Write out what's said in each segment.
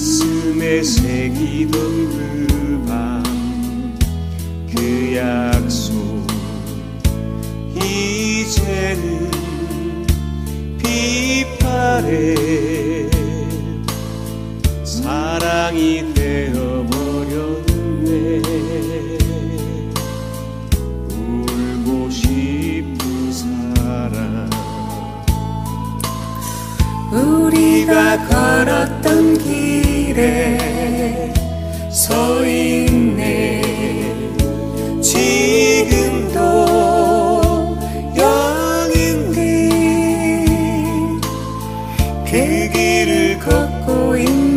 가슴에 새기던 그 밤 그 약속 이제는 비파래 사랑이 되어버렸네. 울고 싶은 사랑 우리가 걸었던 길 에 서 있네. 지금도 여인들 그 길을 걷고 있는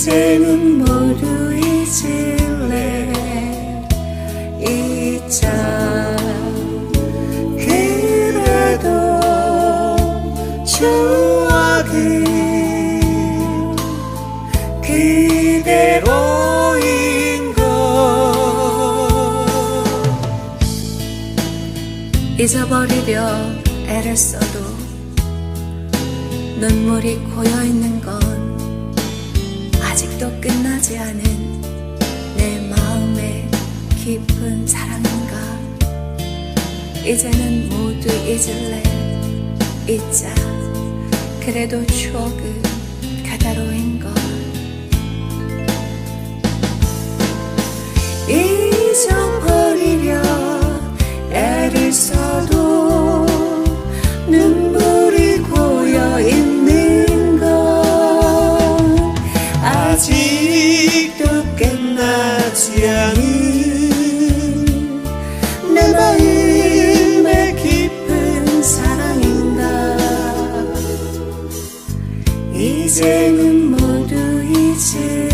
이제는 모두 잊을래? 잊자. 그래도 추억은 그대로인 것 잊어버리려 애를 써도 눈물이 고여 있는 건 아직도 끝나지 않은 내 마음의 깊은 사랑인가 이제는 모두 잊을래 잊자. 그래도 추억은 그대로인 걸 내 마음의 깊은 사랑인가? 이제는 모두 이제